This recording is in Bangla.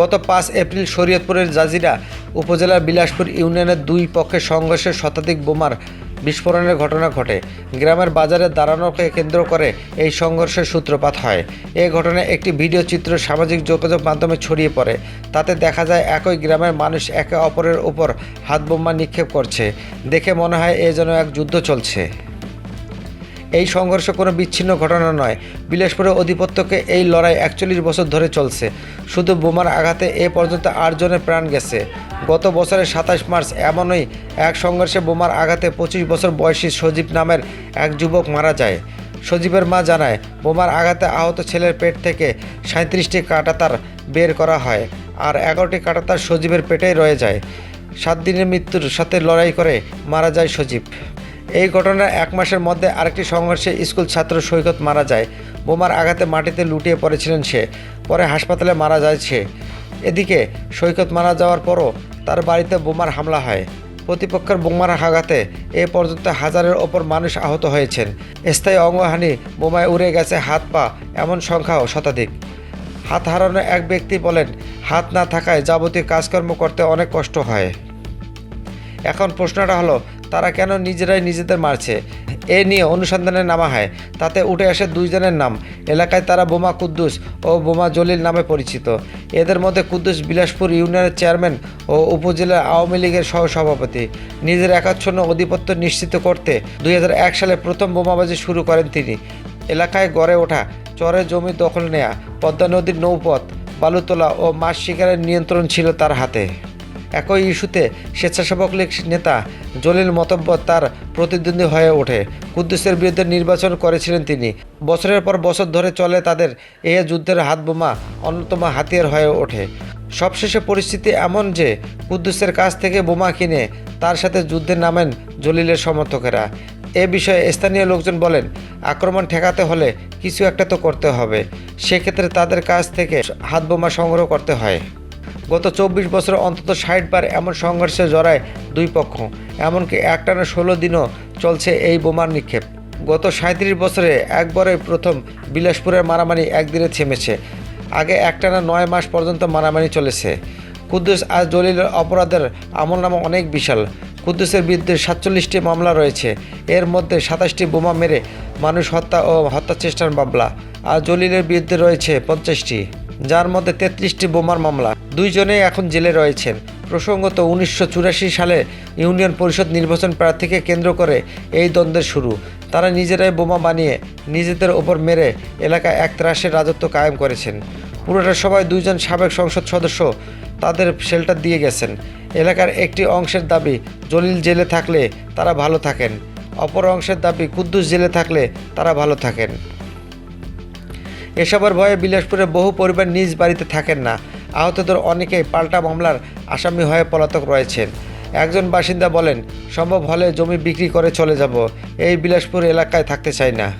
গত পাঁচ এপ্রিল শরীয়তপুরের জাজিরা উপজেলার বিলাসপুর ইউনিয়নের দুই পক্ষের সংঘর্ষে শতাধিক বোমার বিস্ফোরণের ঘটনা ঘটে। গ্রামের বাজারে দাঁড়ানোকে কেন্দ্র করে এই সংঘর্ষের সূত্রপাত হয়। এই ঘটনায় একটি ভিডিও চিত্র সামাজিক যোগাযোগ মাধ্যমে ছড়িয়ে পড়ে। তাতে দেখা যায়, একই গ্রামের মানুষ একে অপরের উপর হাত বোমা নিক্ষেপ করছে। দেখে মনে হয় এ যেন এক যুদ্ধ চলছে। এই সংঘর্ষ কোনো বিচ্ছিন্ন ঘটনা নয়। বিলাসপুরের অধিপত্যকে এই লড়াই একচল্লিশ বছর ধরে চলছে। শুধু বোমার আঘাতে এ পর্যন্ত আটজনের প্রাণ গেছে। গত বছরের সাতাশ মার্চ এমনই এক সংঘর্ষে বোমার আঘাতে পঁচিশ বছর বয়সী সজীব নামের এক যুবক মারা যায়। সজীবের মা জানায়, বোমার আঘাতে আহত ছেলের পেট থেকে সাঁত্রিশটি কাঁটাতার বের করা হয় আর এগারোটি কাঁটাতার সজীবের পেটেই রয়ে যায়। সাত দিনের মৃত্যুর সাথে লড়াই করে মারা যায় সজীব। এই ঘটনার এক মাসের মধ্যে আরেকটি সংঘর্ষে স্কুল ছাত্র সৈকত মারা যায়। বোমার আঘাতে মাটিতে লুটিয়ে পড়েছিলেন সে, পরে হাসপাতালে মারা যায় সে। এদিকে সৈকত মারা যাওয়ার পরও তার বাড়িতে বোমার হামলা হয়। প্রতিপক্ষের বোমার আঘাতে এ পর্যন্ত হাজারের ওপর মানুষ আহত হয়েছেন। স্থায়ী অঙ্গহানি বোমায় উড়ে গেছে হাত পা, এমন সংখ্যাও শতাধিক। হাত হারানো এক ব্যক্তি বলেন, হাত না থাকায় যাবতীয় কাজকর্ম করতে অনেক কষ্ট হয়। এখন প্রশ্নটা হলো তারা কেন নিজেরাই নিজেদের মারছে? এ নিয়ে অনুসন্ধানে নামা হয়। তাতে উঠে আসে দুইজনের নাম। এলাকায় তারা বোমা কুদ্দুস ও বোমা জলিল নামে পরিচিত। এদের মধ্যে কুদ্দুস বিলাসপুর ইউনিয়নের চেয়ারম্যান ও উপজেলা আওয়ামী লীগের সহসভাপতি। নিজের একাচ্ছন্ন আধিপত্য নিশ্চিত করতে দুই হাজার এক সালে প্রথম বোমাবাজি শুরু করেন তিনি। এলাকায় গড়ে ওঠা চরে জমি দখল নেয়া, পদ্মা নদীর নৌপথ বালু তোলা ও মাছ শিকারের নিয়ন্ত্রণ ছিল তার হাতে। একই ইস্যুতে স্বেচ্ছাসেবক লীগ নেতা জলিল মতব্য তার প্রতিদ্বন্দ্বী হয়ে ওঠে। কুদ্দুসের বিরুদ্ধে নির্বাচন করেছিলেন তিনি। বছরের পর বছর ধরে চলে তাদের এ যুদ্ধের হাত বোমা অন্যতম হাতিয়ার হয়ে ওঠে। সবশেষে পরিস্থিতি এমন যে কুদ্দুসের কাছ থেকে বোমা কিনে তার সাথে যুদ্ধে নামেন জলিলের সমর্থকেরা। এ বিষয়ে স্থানীয় লোকজন বলেন, আক্রমণ ঠেকাতে হলে কিছু একটা তো করতে হবে। সেক্ষেত্রে তাদের কাছ থেকে হাত বোমা সংগ্রহ করতে হয়। গত চব্বিশ বছরে অন্তত ষাট বার এমন সংঘর্ষে জড়ায় দুই পক্ষ। এমনকি একটানা ষোলো দিনও চলছে এই বোমার নিক্ষেপ। গত সাঁত্রিশ বছরে একবারে প্রথম বিলাসপুরের মারামারি একদিনে থেমেছে। আগে একটানা নয় মাস পর্যন্ত মারামারি চলেছে। কুদ্দুস আর জলিলের অপরাধের আমল আমলনামা অনেক বিশাল। কুদ্দুসের বিরুদ্ধে সাতচল্লিশটি মামলা রয়েছে। এর মধ্যে সাতাশটি বোমা মেরে মানুষ হত্যা ও হত্যা চেষ্টার মামলা আর জলিলের বিরুদ্ধে রয়েছে পঞ্চাশটি, যার মধ্যে তেত্রিশটি বোমার মামলা। দুইজনেই এখন জেলে রয়েছেন। প্রসঙ্গত উনিশশো চুরাশি সালে ইউনিয়ন পরিষদ নির্বাচন প্রার্থীকে কেন্দ্র করে এই দ্বন্দ্বের শুরু। তারা নিজেরাই বোমা বানিয়ে নিজেদের ওপর মেরে এলাকায় এক ত্রাসের রাজত্ব কায়েম করেছেন। পুরোটা সবাই দুইজন সাবেক সংসদ সদস্য তাদের শেল্টার দিয়ে গেছেন। এলাকার একটি অংশের দাবি, জলিল জেলে থাকলে তারা ভালো থাকেন। অপর অংশের দাবি, কুদ্দুস জেলে থাকলে তারা ভালো থাকেন। এসবের ভয়ে বিলাসপুরে বহু পরিবার নিজ বাড়িতে থাকেন না। আহতদের অনেকেই পাল্টা মামলার আসামি হয়ে পলাতক রয়েছেন। একজন বাসিন্দা বলেন, সম্ভব হলে জমি বিক্রি করে চলে যাব। এই বিলাসপুর এলাকায় থাকতে চাই না।